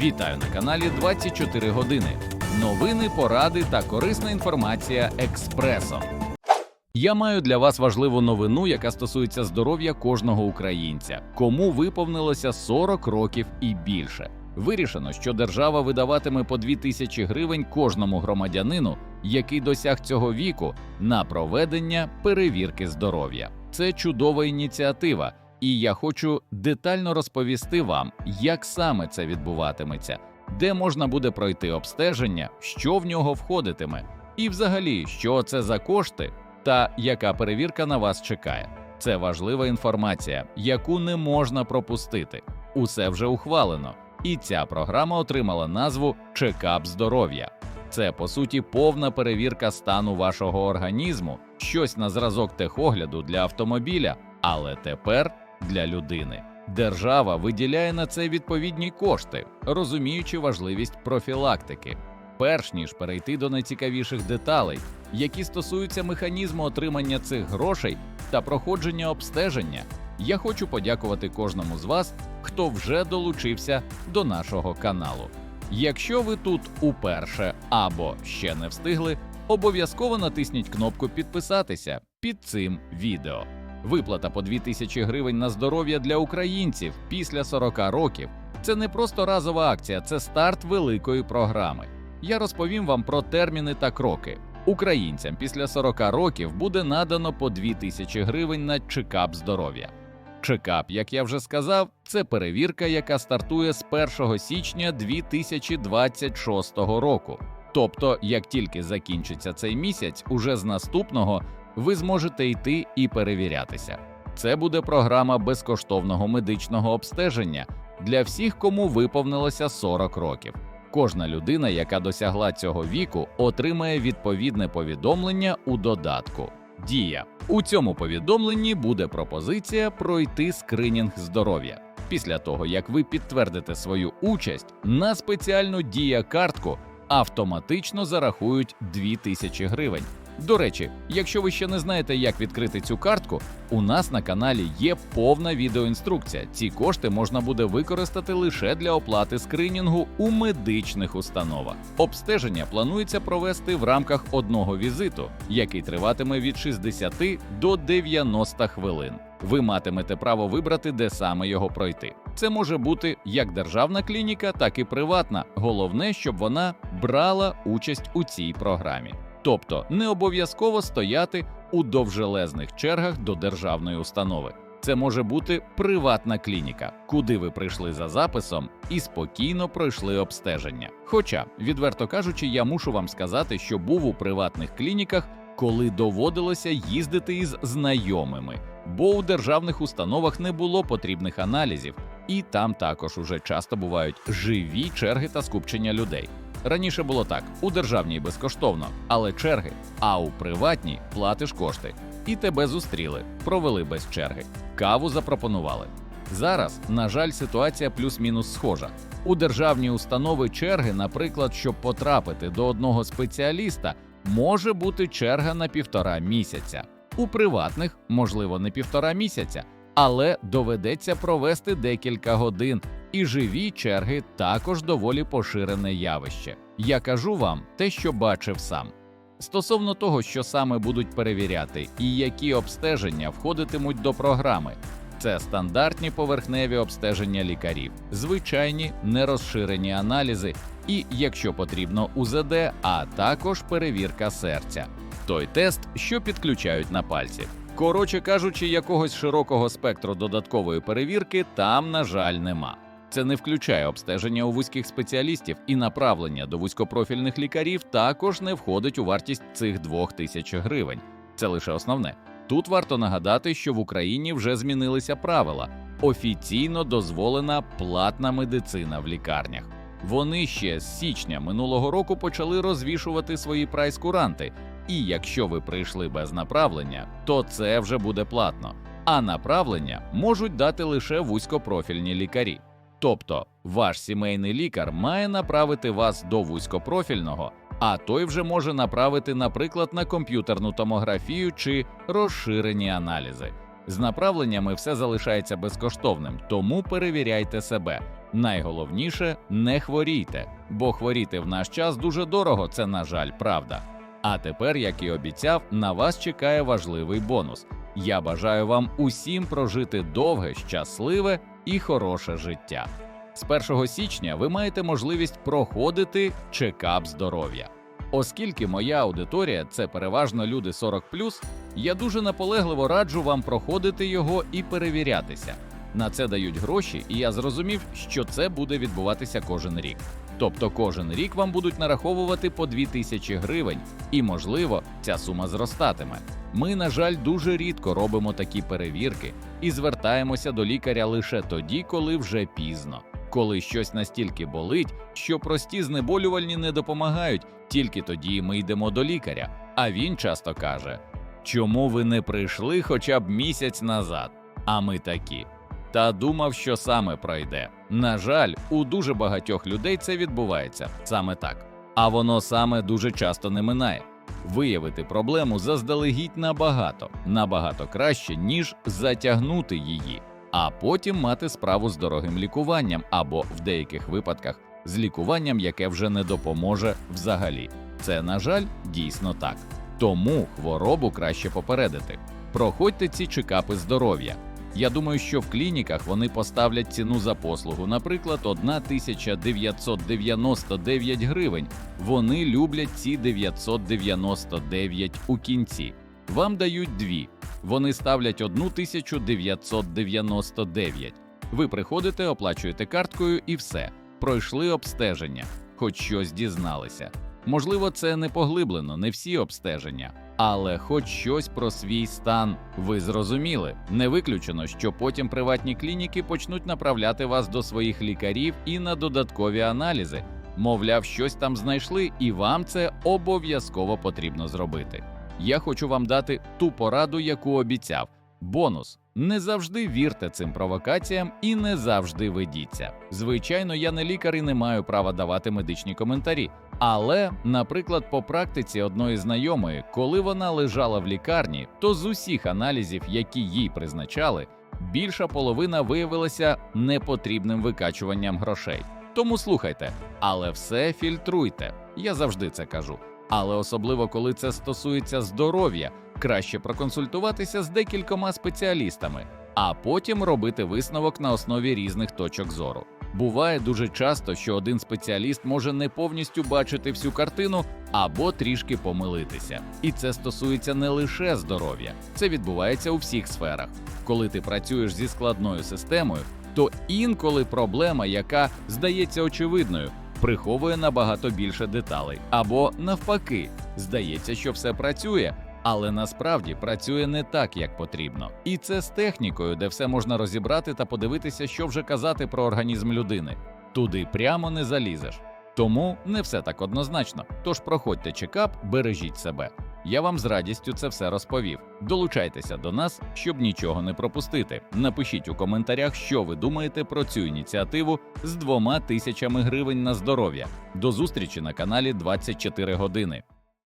Вітаю на каналі 24 години. Новини, поради та корисна інформація експресом. Я маю для вас важливу новину, яка стосується здоров'я кожного українця, кому виповнилося 40 років і більше. Вирішено, що держава видаватиме по 2 тисячі гривень кожному громадянину, який досяг цього віку, на проведення перевірки здоров'я. Це чудова ініціатива, і я хочу детально розповісти вам, як саме це відбуватиметься, де можна буде пройти обстеження, що в нього входитиме, і взагалі, що це за кошти та яка перевірка на вас чекає. Це важлива інформація, яку не можна пропустити. Усе вже ухвалено, і ця програма отримала назву Чекап здоров'я. Це по суті повна перевірка стану вашого організму, щось на зразок техогляду для автомобіля, але тепер для людини. Держава виділяє на це відповідні кошти, розуміючи важливість профілактики. Перш ніж перейти до найцікавіших деталей, які стосуються механізму отримання цих грошей та проходження обстеження, я хочу подякувати кожному з вас, хто вже долучився до нашого каналу. Якщо ви тут уперше або ще не встигли, обов'язково натисніть кнопку підписатися під цим відео. Виплата по 2000 гривень на здоров'я для українців після 40 років це не просто разова акція, це старт великої програми. Я розповім вам про терміни та кроки. Українцям після 40 років буде надано по 2000 гривень на чекап здоров'я. Чекап, як я вже сказав, це перевірка, яка стартує з 1 січня 2026 року. Тобто, як тільки закінчиться цей місяць, уже з наступного ви зможете йти і перевірятися. Це буде програма безкоштовного медичного обстеження для всіх, кому виповнилося 40 років. Кожна людина, яка досягла цього віку, отримає відповідне повідомлення у додатку. Дія у цьому повідомленні буде пропозиція пройти скринінг здоров'я. Після того, як ви підтвердите свою участь, на спеціальну дія картку автоматично зарахують 2000 гривень. До речі, якщо ви ще не знаєте, як відкрити цю картку, у нас на каналі є повна відеоінструкція. Ці кошти можна буде використати лише для оплати скринінгу у медичних установах. Обстеження планується провести в рамках одного візиту, який триватиме від 60 до 90 хвилин. Ви матимете право вибрати, де саме його пройти. Це може бути як державна клініка, так і приватна. Головне, щоб вона брала участь у цій програмі. Тобто не обов'язково стояти у довжелезних чергах до державної установи. Це може бути приватна клініка, куди ви прийшли за записом і спокійно пройшли обстеження. Хоча, відверто кажучи, я мушу вам сказати, що був у приватних клініках, коли доводилося їздити із знайомими, бо у державних установах не було потрібних аналізів, і там також уже часто бувають живі черги та скупчення людей. Раніше було так: у державній безкоштовно, але черги, а у приватній платиш кошти. І тебе зустріли, провели без черги, каву запропонували. Зараз, на жаль, ситуація плюс-мінус схожа. У державні установи черги, наприклад, щоб потрапити до одного спеціаліста, може бути черга на півтора місяця. У приватних, можливо, не півтора місяця, але доведеться провести декілька годин, і живі черги також доволі поширене явище. Я кажу вам те, що бачив сам. Стосовно того, що саме будуть перевіряти і які обстеження входитимуть до програми. Це стандартні поверхневі обстеження лікарів, звичайні нерозширені аналізи і, якщо потрібно, УЗД, а також перевірка серця. Той тест, що підключають на пальці. Коротше кажучи, якогось широкого спектру додаткової перевірки там, на жаль, нема. Це не включає обстеження у вузьких спеціалістів і направлення до вузькопрофільних лікарів також не входить у вартість цих двох тисяч гривень. Це лише основне. Тут варто нагадати, що в Україні вже змінилися правила. Офіційно дозволена платна медицина в лікарнях. Вони ще з січня минулого року почали розвішувати свої прайскуранти. І якщо ви прийшли без направлення, то це вже буде платно. А направлення можуть дати лише вузькопрофільні лікарі. Тобто, ваш сімейний лікар має направити вас до вузькопрофільного, а той вже може направити, наприклад, на комп'ютерну томографію чи розширені аналізи. З направленнями все залишається безкоштовним, тому перевіряйте себе. Найголовніше не хворійте, бо хворіти в наш час дуже дорого, це, на жаль, правда. А тепер, як і обіцяв, на вас чекає важливий бонус. Я бажаю вам усім прожити довге, щасливе і хороше життя. З 1 січня ви маєте можливість проходити чекап здоров'я. Оскільки моя аудиторія це переважно люди 40 я дуже наполегливо раджу вам проходити його і перевірятися. На це дають гроші, і я зрозумів, що це буде відбуватися кожен рік. Тобто кожен рік вам будуть нараховувати по 2000 гривень, і можливо, ця сума зростатиме. Ми, на жаль, дуже рідко робимо такі перевірки і звертаємося до лікаря лише тоді, коли вже пізно. Коли щось настільки болить, що прості знеболювальні не допомагають, тільки тоді ми йдемо до лікаря. А він часто каже: Чому ви не прийшли хоча б місяць назад? А ми такі. Та думав, що саме пройде. На жаль, у дуже багатьох людей це відбувається саме так. А воно саме дуже часто не минає. Виявити проблему заздалегідь набагато, набагато краще, ніж затягнути її, а потім мати справу з дорогим лікуванням або в деяких випадках з лікуванням, яке вже не допоможе взагалі. Це, на жаль, дійсно так. Тому хворобу краще попередити. Проходьте ці чекапи здоров'я. Я думаю, що в клініках вони поставлять ціну за послугу, наприклад, 1999 гривень. Вони люблять ці 999 у кінці. Вам дають дві. Вони ставлять 1999. Ви приходите, оплачуєте карткою і все. Пройшли обстеження, хоч щось дізналися. Можливо, це не поглиблено, не всі обстеження, але хоч щось про свій стан ви зрозуміли. Не виключено, що потім приватні клініки почнуть направляти вас до своїх лікарів і на додаткові аналізи. Мовляв, щось там знайшли, і вам це обов'язково потрібно зробити. Я хочу вам дати ту пораду, яку обіцяв. Бонус. Не завжди вірте цим провокаціям і не завжди ведіться. Звичайно, я не лікар і не маю права давати медичні коментарі. Але, наприклад, по практиці одної знайомої, коли вона лежала в лікарні, то з усіх аналізів, які їй призначали, більша половина виявилася непотрібним викачуванням грошей. Тому слухайте, але все фільтруйте. Я завжди це кажу. Але особливо коли це стосується здоров'я, краще проконсультуватися з декількома спеціалістами, а потім робити висновок на основі різних точок зору. Буває дуже часто, що один спеціаліст може не повністю бачити всю картину або трішки помилитися. І це стосується не лише здоров'я, це відбувається у всіх сферах. Коли ти працюєш зі складною системою, то інколи проблема, яка здається очевидною, приховує набагато більше деталей, або навпаки, здається, що все працює. Але насправді працює не так, як потрібно, і це з технікою, де все можна розібрати та подивитися, що вже казати про організм людини. Туди прямо не залізеш. Тому не все так однозначно. Тож проходьте чекап, бережіть себе. Я вам з радістю це все розповів. Долучайтеся до нас, щоб нічого не пропустити. Напишіть у коментарях, що ви думаєте про цю ініціативу з двома тисячами гривень на здоров'я. До зустрічі на каналі 24 години.